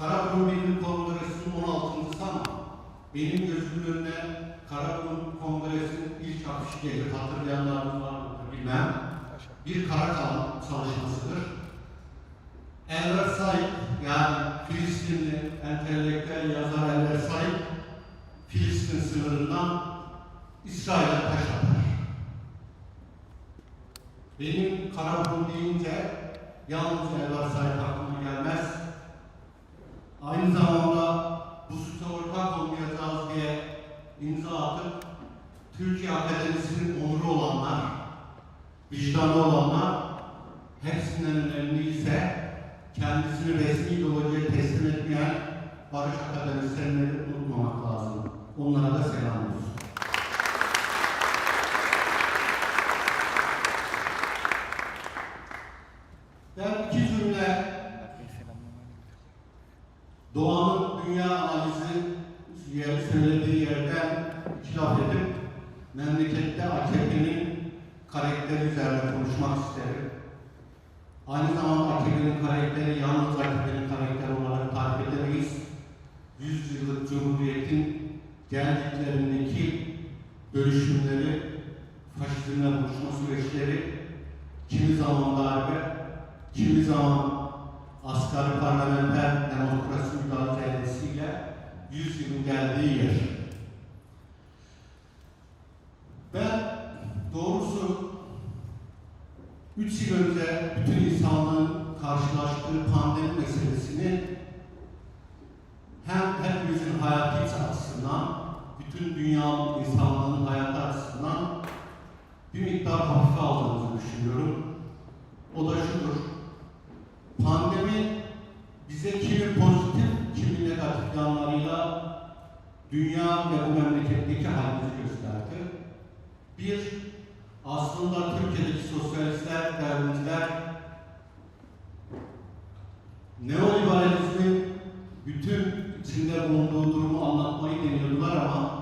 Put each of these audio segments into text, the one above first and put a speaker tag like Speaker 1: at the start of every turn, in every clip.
Speaker 1: Karaburun Bilim Kongresi'nin 16.sı ama benim gözümün önüne Karaburun Kongresi'nin ilk afişi gelir. Hatırlayanlarınız var mıdır bilmem. Bir kara kalan çalışmasıdır. Enver Said yani Filistinli entelektüel yazar Enver Said Filistin sınırından İsrail'e taş atar. Benim Karaburun deyince yalnız Enver Said aklıma gelmez. Aynı zamanda bu süte ortak olmayacağız diye imza atıp Türkiye Akademisi'nin onuru olanlar, vicdanlı olanlar hepsinden önemli ise kendisini resmi ideolojiye teslim etmeyen Barış Akademisyenleri unutmamak lazım. Onlara da selam olsun. Ben iki cümle Doğanın dünya analizi yer, söylediği yerden iki laf edip memlekette AKP'nin karakteri üzerine konuşmak isterim. Aynı zamanda AKP'nin karakteri yalnız AKP'nin karakteri olarak tarif edemeyiz. Yüz yıllık Cumhuriyet'in geldiklerindeki dönüşümleri, faşizmle buluşma süreçleri, kimi zaman darbe, kimi zaman asgari parlamenter demokrasi mücadelesiyle 100 yılın geldiği yer. Ben doğrusu 3 yıl önce bütün insanlığın karşılaştığı pandemi meselesini hem hepimizin hayatı açısından, bütün dünyanın insanlığının hayatı açısından bir miktar hafife aldığımızı düşünüyorum. O da şudur. Pandemi bize kimi pozitif, kimi negatif yanlarıyla ve bu memleketteki halimizi gösterdi. Bir, aslında Türkiye'deki sosyalistler, devrimciler neoliberalizmin bütün içinde bulunduğu durumu anlatmayı deniyordular ama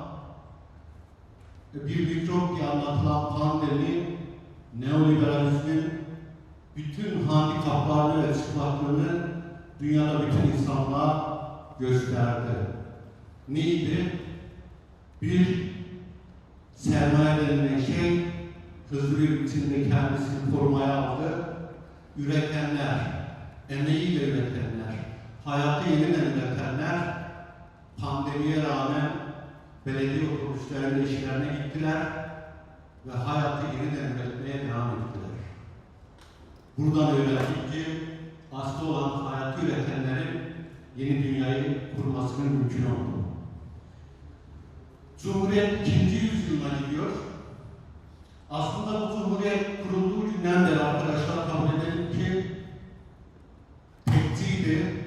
Speaker 1: bir mikrop diye anlatılan pandemi neoliberalizmin bütün handikaplarını ve çıplaklığını dünyada bütün insanlığa gösterdi. Neydi? Bir sermaye şey hızlı bir biçimde kendisini korumaya aldı. Üretenler, emeğiyle üretenler, hayatı yeniden üretenler pandemiye rağmen belediye otobüslerinde işlerine gittiler ve hayatı yeniden üretmeye devam ettiler. Buradan öğrendik ki hasta olan hayatı üretenlerin yeni dünyayı kurmasının mümkün oldu. Cumhuriyet ikinci yüzyılına gidiyor. Aslında bu Cumhuriyet kurulduğu günden beri arkadaşlar kabul edelim ki tekçiydi,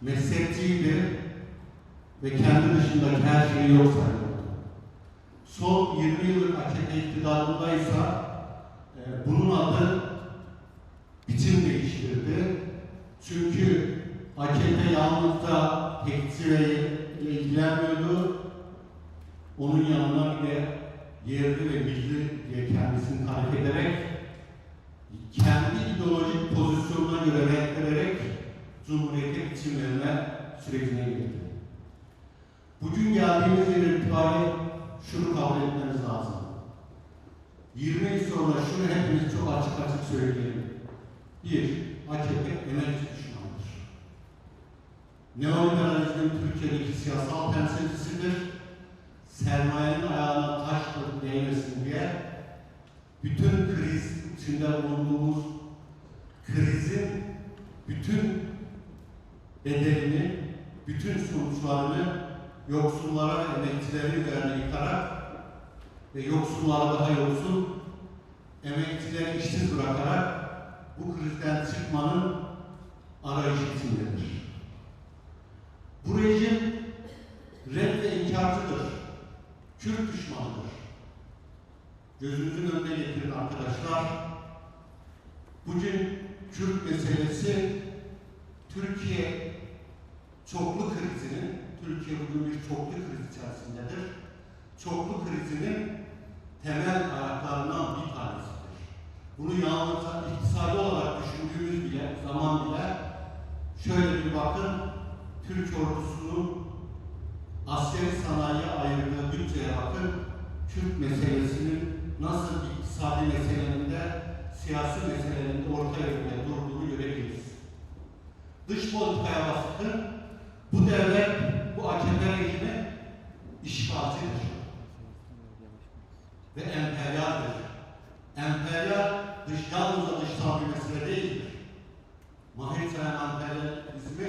Speaker 1: mezhepçiydi ve kendi dışındaki her şeyi yok sayıyordu. Son 20 yıllık AKP iktidarındaysa e, bunun adı biçim değiştirdi. Çünkü AKP yalnızca tekçiyle ilgilenmiyordu. Onun yanına bir de yerli ve milli diye kendisini tarif ederek kendi ideolojik pozisyonuna göre renk vererek Cumhuriyet'e biçim verme sürecine girdi. Bugün geldiğimiz yer itibariyle şunu kabul etmemiz lazım. 20 yıl sonra şunu hepimiz çok açık açık söyleyelim. Bir, AKP emekçi düşmanıdır. Neoliberalizmin Türkiye'deki siyasal temsilcisidir. Sermayenin ayağına taş değmesin diye bütün kriz içinde bulunduğumuz krizin bütün bedelini, bütün sonuçlarını yoksullara ve emekçilerin üzerine yıkarak ve yoksullara daha yoksul, emekçileri işsiz bırakarak bu krizden çıkmanın arayışı içindedir. Bu rejim red ve inkarcıdır. Kürt düşmanıdır. Gözünüzün önüne getirin arkadaşlar. Bugün Kürt meselesi Türkiye çoklu krizinin, Türkiye bugün bir çoklu kriz içerisindedir. Çoklu krizinin temel ayaklarından bir tanesidir. Bunu yalnızca iktisadi olarak düşündüğümüz bile zaman bile şöyle bir bakın Türk ordusunun askeri sanayiye ayırdığı bütçeye bakın, Türk meselesinin nasıl iktisadi meselelerinde, siyasi meselelerinde orta yönde durduğunu görebiliriz. Dış politikaya bakın, bu devlet, bu AKP rejimi işgalcidir ve emperyaldir. Emperyal dış yalnızca dışsal bir mesele değildir. Mahir sayan emperyalizmi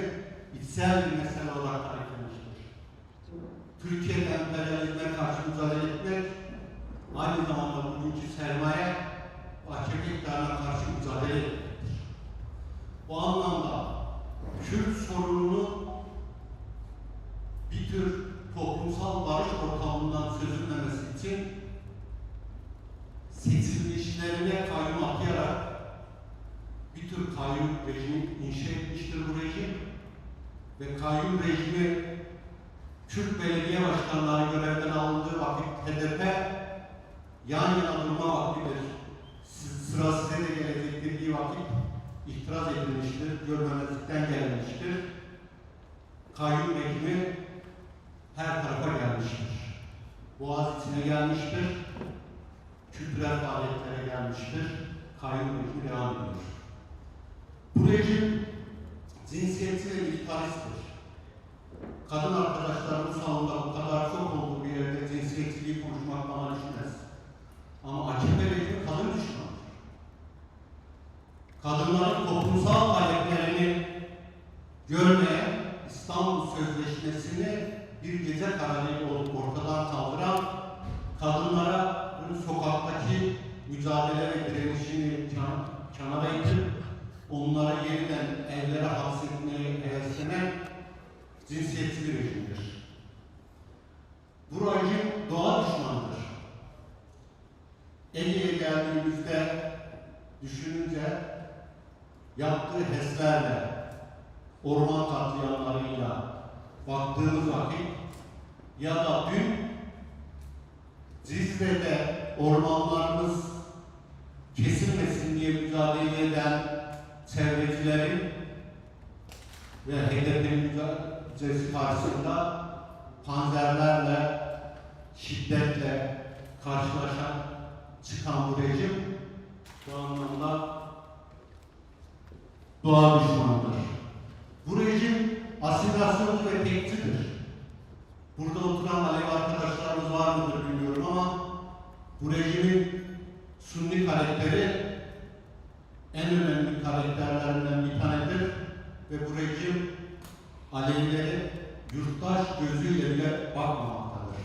Speaker 1: içsel bir mesele olarak hareketlenmiştir. Türkiye'de emperyalizme karşı mücadele etmek aynı zamanda bugünkü sermaye ve AKP iktidarına karşı mücadele etmektir. Bu anlamda Kürt sorununu bir tür toplumsal barış ortamından çözülmemesi için seçilmişlerine kayyum atayarak bir tür kayyum rejimi inşa etmiştir bu rejim ve kayyum rejimi Türk belediye başkanları görevden alındığı vakit HDP yan yana durma vaktidir. Sıra size de gelecek dediği vakit itiraz edilmiştir, görmemezlikten gelmiştir. Kayyum rejimi her tarafa gelmiştir. Boğaz gelmiştir kültürel faaliyetlere gelmiştir. Kayyum rejimi devam ediyor. Bu rejim cinsiyetçi ve militaristtir. Kadın arkadaşlarımın salonda bu kadar çok olduğu bir yerde cinsiyetçiliği konuşmak bana düşmez. Ama AKP rejimi kadın düşmanıdır. Kadınların toplumsal taleplerini görmeyen İstanbul Sözleşmesi'ni bir gece kararıyla olup ortadan kaldıran kadınlara sokaktaki mücadele ve direnişini can, kenara itip onlara yeniden evlere hapsetmeye heveslenen cinsiyetçi bir rejimdir. Bu rejim doğa düşmanıdır. Ege'ye geldiğimizde düşününce yaptığı HES'lerle, orman katliamlarıyla baktığımız vakit ya da dün Cizre'de ormanlarımız kesilmesin diye mücadele eden çevrecilerin ve HDP'nin mücadelesi karşısında panzerlerle, şiddetle karşılaşan, çıkan bu rejim bu anlamda doğa düşmanıdır. Bu rejim asimilasyoncu ve tekçidir. Burada oturan Alev arkadaşlarımız var mıdır bilmiyorum ama bu rejimin Sunni karakteri en önemli karakterlerinden bir tanedir ve bu rejim Alevileri yurttaş gözüyle bile bakmamaktadır.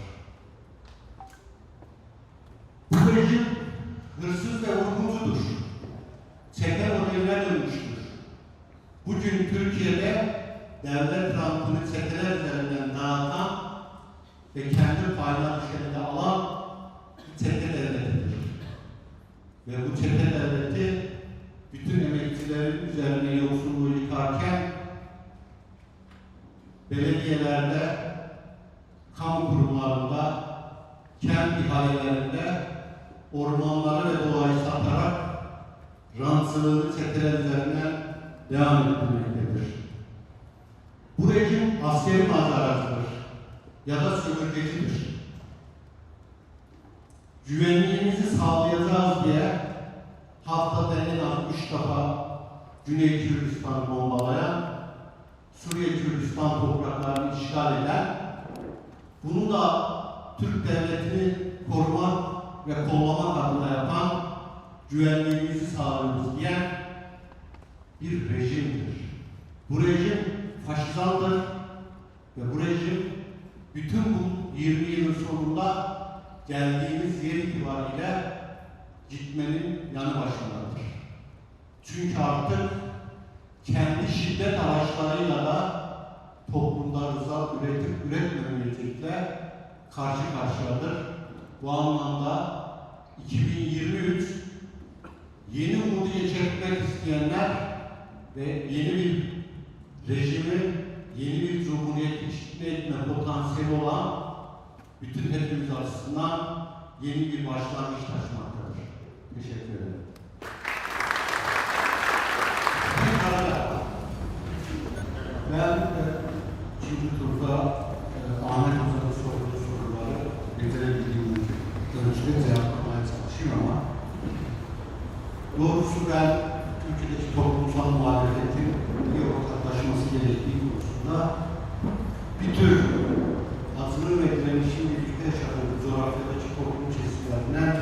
Speaker 1: Bu rejim hırsız ve vurguncudur. Çete modeline dönmüştür. Bugün Türkiye'de devlet rantını çeteler üzerinden dağıtan ve kendi payına düşeni de alan çete devletidir. Ve bu çete devleti bütün emekçilerin üzerine yoksulluğu yıkarken belediyelerde, Güney Kürdistan'ı bombalayan, Suriye Kürdistan topraklarını işgal eden, bunu da Türk devletini korumak ve kollamak adına yapan güvenliğimizi sağlıyoruz diyen bir rejimdir. Bu rejim faşizandır ve bu rejim bütün bu 20 yılın sonunda geldiğimiz yer itibariyle gitmenin yanı başındadır. Çünkü artık kendi şiddet araçlarıyla da toplumda rıza üretip üretmemeyecekle karşı karşıyadır. Bu anlamda 2023 yeni umudu yeşertmek isteyenler ve yeni bir rejimi, yeni bir cumhuriyet inşa etme potansiyeli olan bütün hepimiz açısından yeni bir başlangıç taşımaktadır. Teşekkür ederim. Bir arada ben e, ikinci turda e, Ahmet Hoca'nın sorduğu soruları bitirebildiğim ölçüde cevaplamaya çalışayım ama doğrusu ben Türkiye'deki toplumsal muhalefetin bir ortaklaşması gerektiği konusunda bir tür azının ve direnişin birlikte yaşadığı coğrafyadaki toplum kesimlerinden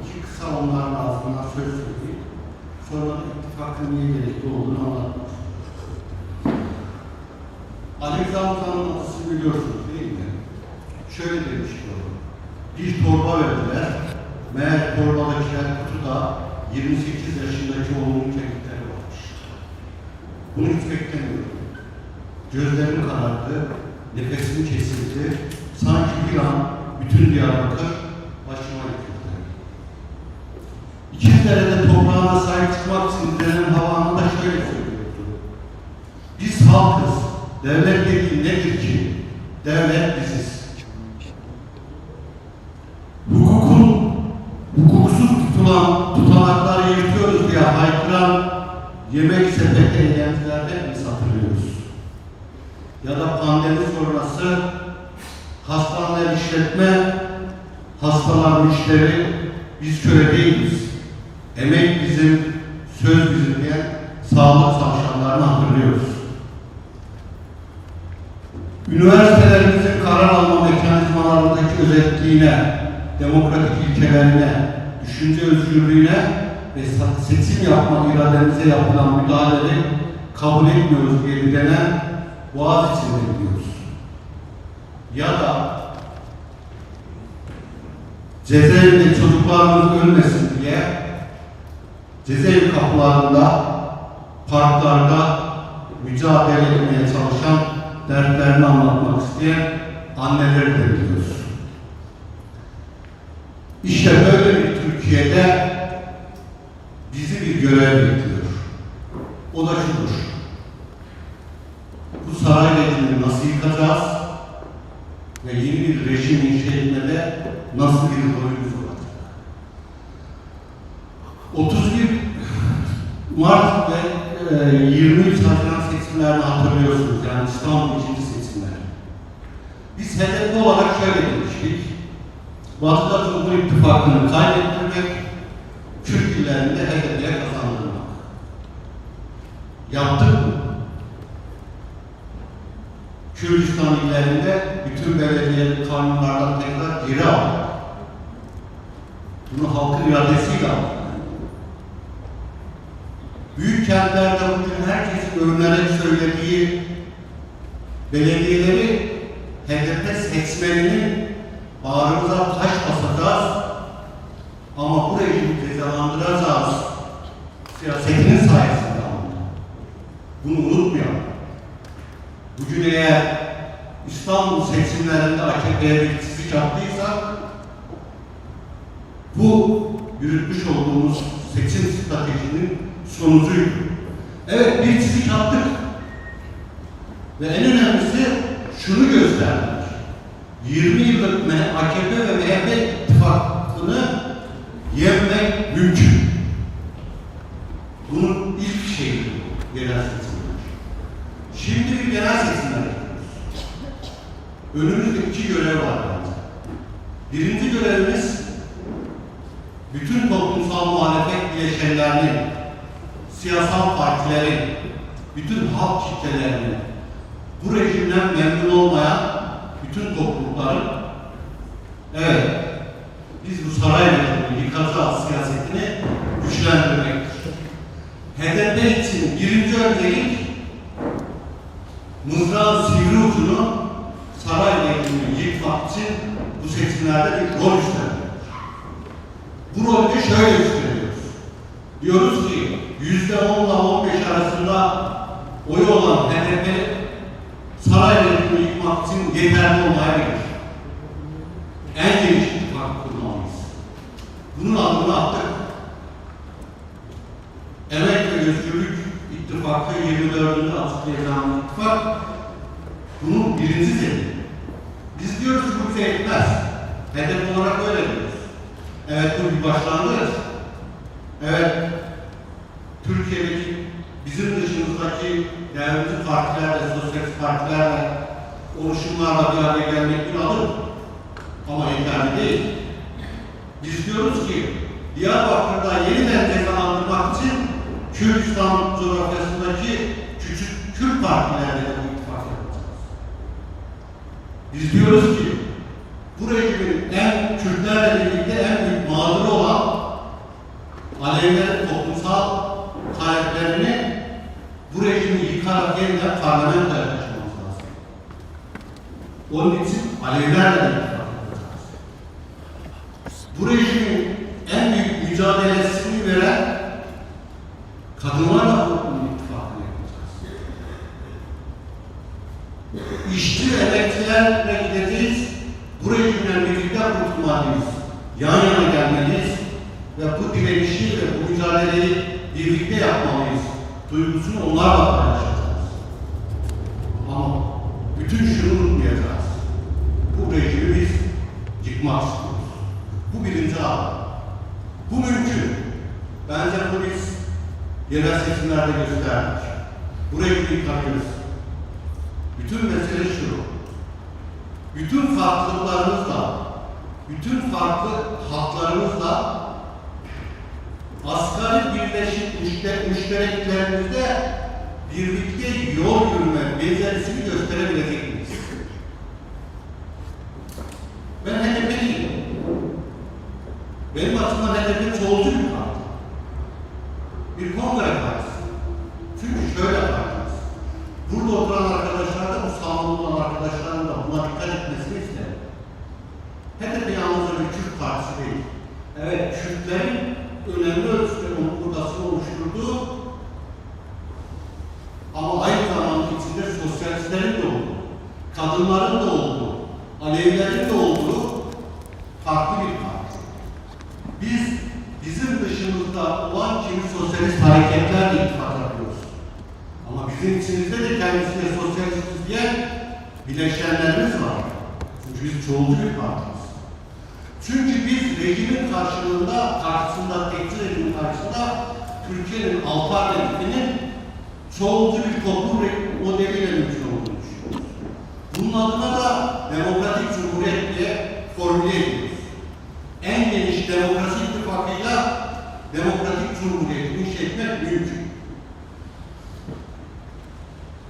Speaker 1: iki kısa onların ağzından söz söyleyip sonra da ittifakın niye gerekli olduğunu anlatmak istiyorum. Ali Rıza Mutan'ın atısını biliyorsunuz değil mi? Şöyle demişti o. Bir torba verdiler. Meğer torbadakiler kutuda 28 yaşındaki oğlunun kemikleri varmış. Bunu hiç beklemiyordum. Gözlerim karardı, nefesim kesildi. Sanki bir an bütün Diyarbakır başıma yıkıldı. İkizdere'de toprağına sahip çıkmak için direnen havanında şöyle söylüyordu. Biz halkız. Devlet dediğin işletme, hastalar müşteri, biz köle değiliz. Emek bizim, söz bizim diye sağlık çalışanlarını hatırlıyoruz. Üniversitelerimizin karar alma mekanizmalarındaki özetliğine, demokratik ilkelerine, düşünce özgürlüğüne ve seçim yapma irademize yapılan müdahaleleri kabul etmiyoruz diye bilenen boğaz içinde gidiyoruz. Ya da cezaevinde çocuklarımız ölmesin diye cezaevi kapılarında, parklarda mücadele etmeye çalışan, dertlerini anlatmak isteyen anneleri de biliyoruz. İşte böyle bir Türkiye'de bizi bir görev bekliyor. O da şudur. Bu saray rejimini nasıl yıkacağız? Ve yeni bir rejim inşa etmede nasıl bir rolümüz olacak? 31 Mart ve e, 23 Haziran seçimlerini hatırlıyorsunuz. Yani İstanbul ikinci seçimleri. Biz hedefli olarak şöyle demiştik. Batı'da Cumhur İttifakı'nı kaybettirmek, Türk illerinde HDP'ye kazandırmak. Yaptık mı? Kürdistan illerinde bütün belediye kanunlardan tekrar geri aldık. Bunu halkın iradesiyle aldık. Büyük kentlerde bugün herkesin övünerek söylediği belediyeleri HDP seçmeninin bağrımıza taş basacağız ama bu rejimi cezalandıracağız siyasetinin sayesinde alındı. Bunu unutmayalım. Bugün eğer İstanbul seçimlerinde AKP'ye bir çizik attıysak bu yürütmüş olduğumuz seçim stratejinin sonucuydu. Evet bir çizik attık. Ve en önemlisi şunu gösterdik. 20 yıllık AKP ve MHP ittifakını yenmek mümkün. Bunun ilk şeyi bu, yerel seçimler. Şimdi bir genel seçimler yapıyoruz. Önümüzde iki görev var bence. Birinci görevimiz bütün toplumsal muhalefet bileşenlerinin, siyasal partilerin, bütün halk kitlelerinin, bu rejimden memnun olmayan bütün toplulukların, evet, biz bu saray rejimini yıkacağız siyasetini güçlendirmektir. HDP için birinci öncelik mızrağın sivri ucunu saray rejimini yıkmak için bu seçimlerde bir rol üstlenmek. Bu rolü şöyle üstleniyoruz. Diyoruz ki yüzde onla on beş arasında oyu olan HDP saray rejimini yıkmak için yeterli olmayabilir. En geniş ittifak kurmalıyız. Bunun adını attık. Emek ve Özgürlük İttifakı 24'ünde açıklayacağımız ittifak bunun birinci zeli. Biz diyoruz ki bu bize yetmez. Hedef olarak öyle diyoruz. Evet bu bir başlangıç. Evet Türkiye'deki bizim dışımızdaki devletli partilerle, sosyalist partilerle, oluşumlarla bir araya gelmek bir adım. Ama yeterli değil. Biz diyoruz ki Diyarbakır'da yeniden cezalandırmak için Kürdistan coğrafyasındaki küçük Kürt partilerle de bu ittifak yapacağız. Biz diyoruz ki bu rejimin en Kürtlerle birlikte en büyük mağduru olan Alevilerin toplumsal taleplerini bu rejimi yıkarak yeniden parlamentoya taşımamız lazım. Onun için Alevilerle yapacağız. Bu rejimin en büyük mücadelesini veren kadınlarla bu ittifakını yapacağız. İşçi ve emekçilerle gideceğiz. Bu rejimden birlikte kurtulmalıyız. Yan yana gelmeliyiz. Ve bu direnişi ve bu mücadeleyi birlikte yapmalıyız. Duygusunu onlarla paylaşacağız. Ama bütün şunu unutmayacağız. Bu rejimi biz yıkmak istiyoruz. Bu birinci adım. Bu mümkün. Bence bunu biz yerel seçimlerde gösterdik. Bu rejimi yıkabiliriz. Bütün mesele şu. Bütün farklılıklarımızla, bütün farklı haklarımızla asgari birleşik müşter müştereklerimizde birlikte yol yürüme becerisini gösterebilecek miyiz? Ben HDP'liyim. Benim açımdan HDP çoğulcu bir parti. Bir kongre partisi. Çünkü şöyle partimiz. Burada oturan arkadaşlar da bu salonda olan arkadaşların da buna dikkat etmesini isterim. HDP yalnızca bir Kürt partisi değil. Evet, Kürtlerin önemli ölçüde omurgasını oluşturduğu ama aynı zamanda içinde sosyalistlerin de olduğu, kadınların da olduğu, Alevilerin de olduğu farklı bir parti. Biz bizim dışımızda olan kimi sosyalist hareketlerle ittifak yapıyoruz. Ama bizim içimizde de kendisine sosyalistiz diyen bileşenlerimiz var. Çünkü biz çoğulcu bir partiyiz. Çünkü rejimin karşılığında, karşısında, tekçi rejimin karşısında Türkiye'nin alternatifinin çoğulcu bir toplum modeliyle mümkün olduğunu düşünüyoruz. Bunun adına da demokratik cumhuriyet diye formüle ediyoruz. En geniş demokrasi ittifakıyla demokratik cumhuriyeti inşa mümkün.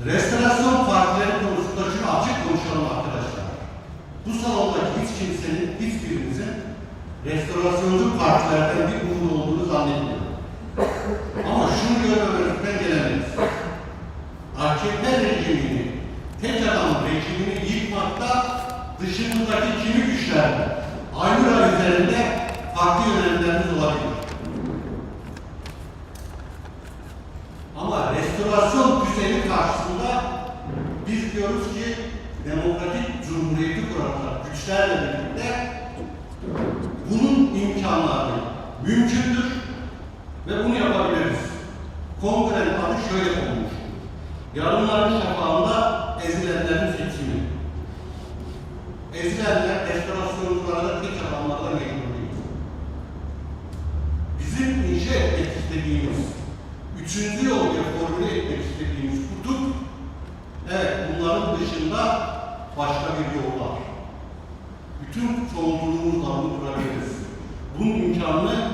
Speaker 1: Restorasyon partileri konusunda şunu açık konuşalım arkadaşlar. Bu salondaki hiç kimsenin, hiçbirimizin restorasyoncu partilerden bir umudu olduğunu zannetmiyorum. Ama şunu görmemezlikten gelemeyiz. AKP rejimini, tek adam rejimini yıkmakta dışımızdaki kimi güçler Aynur üzerinde farklı yönelimlerimiz olabilir. Ama restorasyon düzeni karşısında biz diyoruz ki demokratik cumhuriyeti kuranlar güçlerle birlikte imkanları mümkündür ve bunu yapabiliriz. Kongrenin adı şöyle olmuş. Yarınların şafağında ezilenlerin seçimi. Ezilenler restorasyonculara da tek adamlarla mecbur değil. Bizim inşa etmek istediğimiz Üçüncü yol diye formüle etmek istediğimiz kutup, evet bunların dışında başka bir yol var. Bütün çoğunluğumuzla bunu kurabiliriz. Bunun imkanını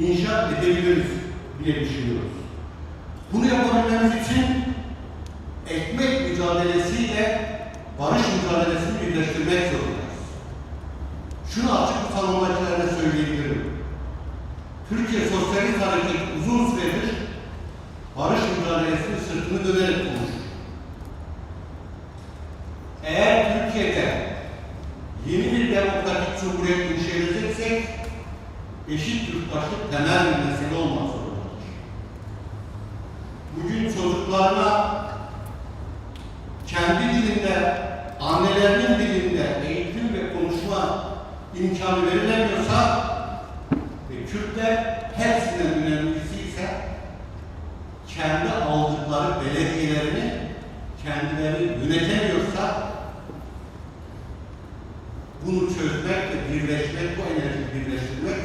Speaker 1: inşa edebiliriz diye düşünüyoruz. Bunu yapabilmemiz için ekmek mücadelesiyle barış mücadelesini birleştirmek zorundayız. Şunu açık bir salondakilerine söyleyebilirim. Türkiye Sosyalist Hareket uzun süredir barış mücadelesinin sırtını dönerek konuşur. Eğer Türkiye'de yeni bir demokratik cumhuriyet inşa edeceksek eşit yurttaşlık temel bir mesele olmak zorundadır. Bugün çocuklarına kendi dilinde, annelerinin dilinde eğitim ve konuşma imkanı verilemiyorsa ve Kürtler hepsinden önemlisi ise kendi aldıkları belediyelerini kendileri yönetemiyorsa bunu çözmek ve birleşmek, bu enerjiyi birleştirmek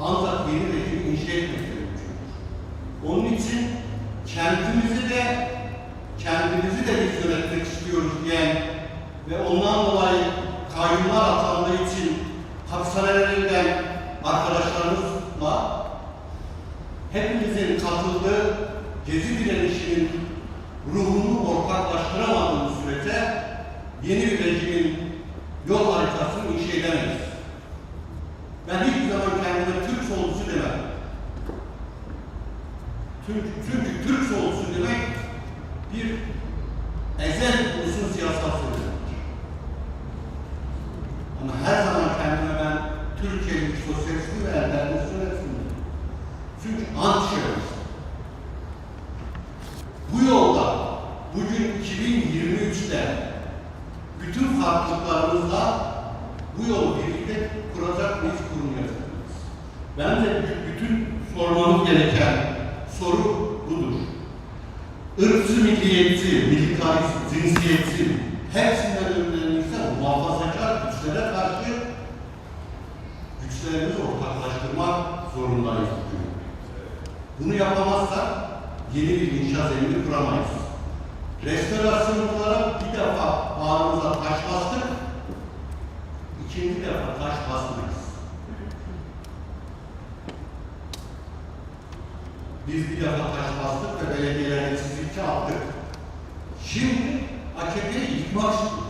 Speaker 1: ancak yeni rejimi inşa etmekle mümkündür. Onun için kendimizi de kendimizi de biz yönetmek istiyoruz diyen ve ondan dolayı kayyumlar atandığı için hapishanelerinden arkadaşlarımızla hepimizin katıldığı gezi direnişinin ruhunu ortaklaştıramadığımız sürece yeni bir rejimin yol haritasını inşa edemeyiz. Ben hiçbir zaman kendime Türk solcusu demem. Çünkü, çünkü Türk solcusu demek bir ezel ulusun siyasal söylemektir. Ama her zaman kendime ben Türkiye'nin sosyalisti ve enternasyonalistim. Çünkü anti-şerefist. Bu yolda bugün 2023'te bütün farklılıklarımızla bu yolu birlikte kuracak mıyız, kurmayacak mıyız? Bence bütün sormamız gereken soru budur. Irkçı milliyetçi, militarist, cinsiyetçi hepsinden önemliyse muhafazakar güçlere karşı güçlerimizi ortaklaştırmak zorundayız bugün. Bunu yapamazsak yeni bir inşa zemini kuramayız. Restorasyonculara bir defa bağrımıza taş bastık, ikinci defa taş basmayız. Biz bir defa taş bastık ve belediyelerde çizikçi aldık. Şimdi AKP'yi yıkmak istiyoruz.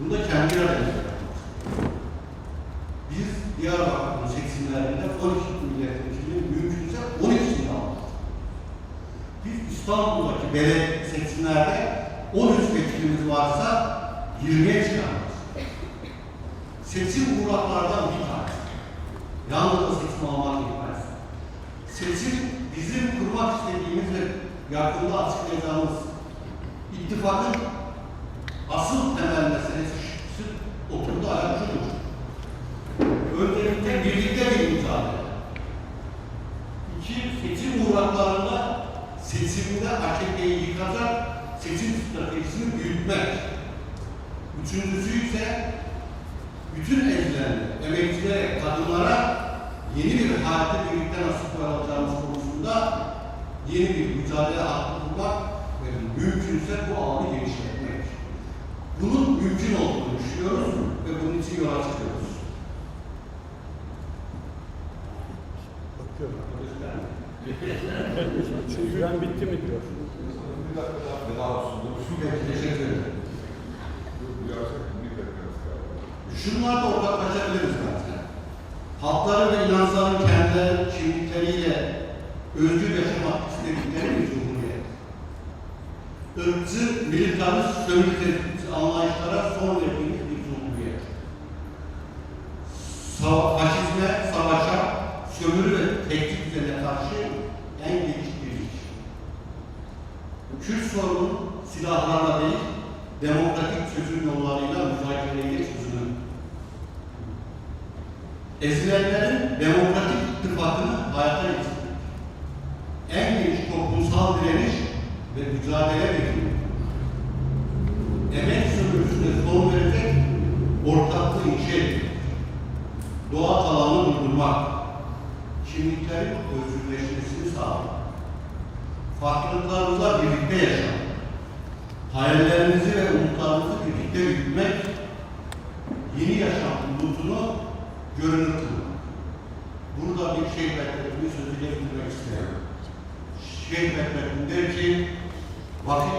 Speaker 1: Bunu da kendi irademizle yapmak. Biz Diyarbakır'ın seçimlerinde 12 milletvekilinin mümkünse 12'sini aldık. Biz İstanbul'daki belediye seçimlerde 13 vekilimiz varsa 20'ye çıkarız. Seçim uğraklardan bir tanesi. Yalnızca seçim almak yetmez. Seçim bizim kurmak istediğimiz ve yakında açıklayacağımız ittifakın asıl temel meselesi şu- oturduğu ayak şudur. Öncelikle birlikte bir mücadele. İki, seçim uğraklarında seçimde AKP'yi yıkacak seçim stratejisini büyütmek. Üçüncüsü ise bütün ezilen, emekçilere, kadınlara yeni bir hayata birlikte nasıl koyulacağımız konusunda yeni bir mücadele hattı kurmak ve mümkünse bu alanı genişletmek. Bunun mümkün olduğunu düşünüyoruz ve bunun için yola çıkıyoruz.
Speaker 2: Süren bitti mi diyor.
Speaker 3: Bir dakika daha veda olsun.
Speaker 1: Şunlarla ortaklaşabiliriz zaten. Halkları ve inançların kendi kimlikleriyle özgür yaşamak istedikleri bir cumhuriyet. Irkçı, militarist, sömürgeci anlayışlara son verdiğimiz bir cumhuriyet. Sa faşizme, savaşa, sömürü ve tehdit düzenine karşı en geniş bir iş. Kürt sorunu silahlarla değil, demokratik çözüm yollarıyla müzakereyle çözülür. Ezilenlerin demokratik ittifakını hayata geçirdik. En geniş toplumsal direniş ve mücadele verildi. Emek sömürüsüne son verecek ortaklığı inşa. Doğa alanı durdurmak, kimliklerin özgürleşmesini sağlamak, farklılıklarımızla birlikte yaşamak, hayallerinizi ve umutlarınızı birlikte yürütmek, yeni yaşam umutunu görünür kılmak. Burada bir şey beklettiğini sözüyle bitirmek isterim. Şey beklettim der ki, durmak.